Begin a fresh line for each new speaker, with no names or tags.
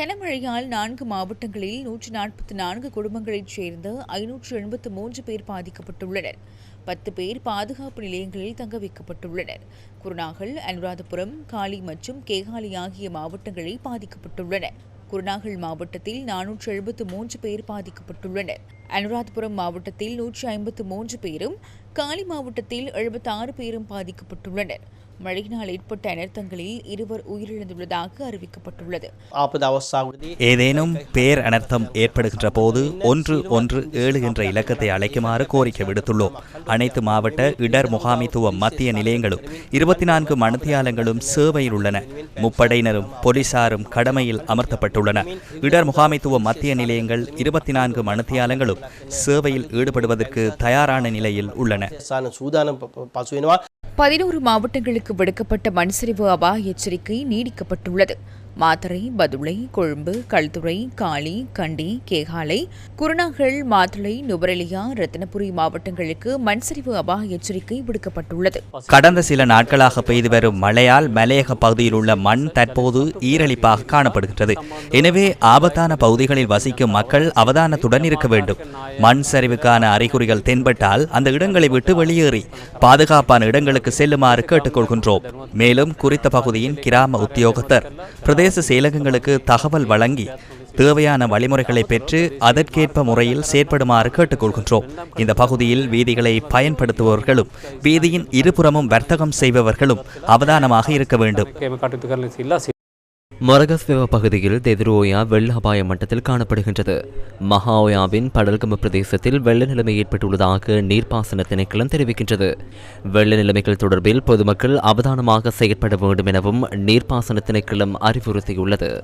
கனமழையால் நான்கு மாவட்டங்களில் நூற்று நாற்பத்தி நான்கு குடும்பங்களைச் சேர்ந்த ஐநூற்று எண்பத்து மூன்று பேர் பாதிக்கப்பட்டுள்ளனர். பத்து பேர் பாதுகாப்பு நிலையங்களில் தங்க வைக்கப்பட்டுள்ளனர். குருநாகல் அனுராதபுரம் காலி மற்றும் கேகாலி ஆகிய மாவட்டங்களில் பாதிக்கப்பட்டுள்ளன. குருநாகல் மாவட்டத்தில் நானூற்று எழுபத்து மூன்று பேர் பாதிக்கப்பட்டுள்ளனர். அனுராதபுரம் மாவட்டத்தில் நூற்றி ஐம்பத்து மூன்று பேரும் காலி மாவட்டத்தில் எழுபத்தாறு பேரும் பாதிக்கப்பட்டுள்ளனர். மழையினால் ஏற்பட்ட அனர்த்தங்களில் இருவர் உயிரிழந்துள்ளதாக அறிவிக்கப்பட்டுள்ளது.
ஏதேனும் பேர் அனர்த்தம் ஏற்படுகின்ற போது ஒன்று ஒன்று ஏழு என்ற இலக்கத்தை அழைக்குமாறு கோரிக்கை விடுத்துள்ளோம். அனைத்து மாவட்ட இடர் முகாமித்துவம் மத்திய நிலையங்களும் இருபத்தி நான்கு மணித்தியாலங்களும் சேவையில் உள்ளன. முப்படையினரும் போலீசாரும் கடமையில் அமர்த்தப்பட்டுள்ளன. இடர் முகாமைத்துவ மத்திய நிலையங்கள் இருபத்தி நான்கு மணித்தியாலங்களும் சேவையில் ஈடுபடுவதற்கு தயாரான நிலையில் உள்ளன.
பதினோரு மாவட்டங்களுக்கு விடுக்கப்பட்ட மண்சரிவு அபாய எச்சரிக்கை நீடிக்கப்பட்டுள்ளது. மாத்தறை பதுளை கொழும்பு கல்துறை காலி கண்டி கேகாலை குருணாகல் மாத்தளை நுவரெலியா ரத்தினபுரி மாவட்டங்களுக்கு மண்சரிவு அபாய எச்சரிக்கை விடுக்கப்பட்டுள்ளது.
கடந்த சில நாட்களாக பெய்து வரும் மழையால் மலையக பகுதியில் உள்ள மண் தற்போது ஈரழிப்பாக காணப்படுகின்றது. எனவே ஆபத்தான பகுதிகளில் வசிக்கும் மக்கள் அவதானத்துடன் இருக்க வேண்டும். மண் சரிவுக்கான அறிகுறிகள் தென்பட்டால் அந்த இடங்களை விட்டு வெளியேறி பாதுகாப்பான இடங்களுக்கு செல்லுமாறு கேட்டுக்கொள்கின்றோம். மேலும் குறித்த பகுதியின் கிராம உத்தியோகத்தர் பிரதேச செயலகங்களுக்கு தகவல் வழங்கி தேவையான வழிமுறைகளை பெற்று அதற்கேற்ப முறையில் செயற்படுமாறு கேட்டுக்கொள்கின்றோம். இந்த பகுதியில் வீதிகளை பயன்படுத்துபவர்களும் வீதியின் இருபுறமும் வர்த்தகம் செய்பவர்களும் அவதானமாக இருக்க வேண்டும்.
மொரகஸ்வெவ பகுதியில் தெதிரோயா வெள்ள அபாய மட்டத்தில் காணப்படுகின்றது. மஹாஓயாவின் படல்கம பிரதேசத்தில் வெள்ள நிலைமை ஏற்பட்டுள்ளதாக நீர்ப்பாசன திணைக்களம் தெரிவிக்கின்றது. வெள்ள நிலைமைகள் தொடர்பில் பொதுமக்கள் அவதானமாக செயற்பட வேண்டும் எனவும் நீர்ப்பாசன திணைக்களம் அறிவுறுத்தியுள்ளது.